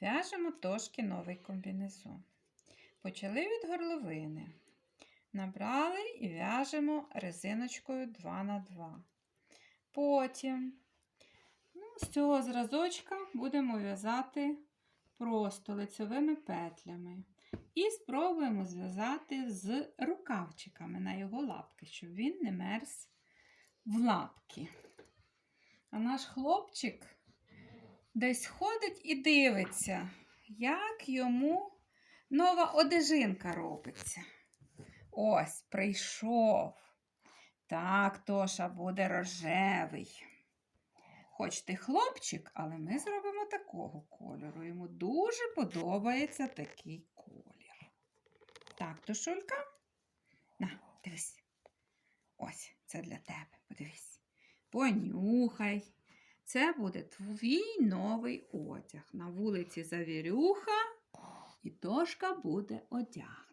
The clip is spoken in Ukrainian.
В'яжемо трошки новий комбінезон. Почали від горловини. Набрали і в'яжемо резиночкою 2 на 2. Потім ну, з цього зразочка будемо в'язати просто лицевими петлями. І спробуємо зв'язати з рукавчиками на його лапки, щоб він не мерз в лапки. А наш хлопчик десь ходить і дивиться, як йому нова одежинка робиться. Ось прийшов. Так, Тоша буде рожевий. Хоч ти хлопчик, але ми зробимо такого кольору. Йому дуже подобається такий колір. Так, Тошулька. На, дивись. Ось, це для тебе. Подивись. Понюхай. Це буде твій новий одяг. На вулиці завірюха, і дошка буде одягнена.